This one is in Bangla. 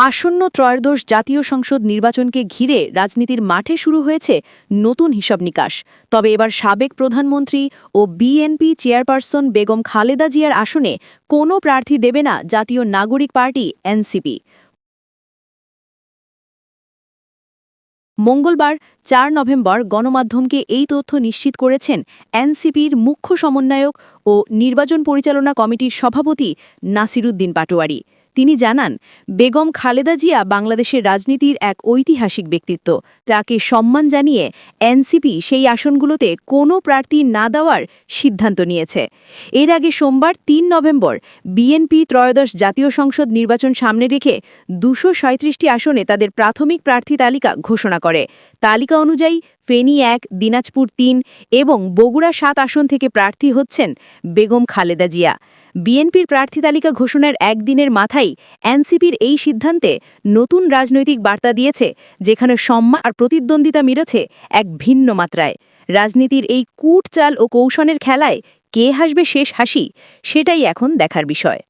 আসন্ন ত্রয়োদশ জাতীয় সংসদ নির্বাচনকে ঘিরে রাজনীতির মাঠে শুরু হয়েছে নতুন হিসাব নিকাশ। তবে এবার সাবেক প্রধানমন্ত্রী ও বিএনপি চেয়ারপারসন বেগম খালেদা জিয়ার আসনে কোনো প্রার্থী দেবে না জাতীয় নাগরিক পার্টি এনসিপি। মঙ্গলবার চার নভেম্বর গণমাধ্যমকে এই তথ্য নিশ্চিত করেছেন এনসিপির মুখ্য সমন্বয়ক ও নির্বাচন পরিচালনা কমিটির সভাপতি নাসিরুদ্দিন পাটোয়ারি। তিনি জানান, বেগম খালেদা জিয়া বাংলাদেশের রাজনীতির এক ঐতিহাসিক ব্যক্তিত্ব। তাকে সম্মান জানিয়ে এনসিপি সেই আসনগুলোতে কোনো প্রার্থী না দেওয়ার সিদ্ধান্ত নিয়েছে। এর আগে সোমবার তিন নভেম্বর বিএনপি ত্রয়োদশ জাতীয় সংসদ নির্বাচন সামনে রেখে দুশো সাঁত্রিশটি আসনে তাদের প্রাথমিক প্রার্থী তালিকা ঘোষণা করে। তালিকা অনুযায়ী ফেনী এক, দিনাজপুর তিন এবং বগুড়া সাত আসন থেকে প্রার্থী হচ্ছেন বেগম খালেদা জিয়া। বিএনপির প্রার্থী তালিকা ঘোষণার একদিনের মাথায় এনসিপির এই সিদ্ধান্তে নতুন রাজনৈতিক বার্তা দিয়েছে, যেখানে সম্মান আর প্রতিদ্বন্দ্বিতা মিলেছে এক ভিন্ন মাত্রায়। রাজনীতির এই কূট চাল ও কৌশনের খেলায় কে হাসবে শেষ হাসি, সেটাই এখন দেখার বিষয়।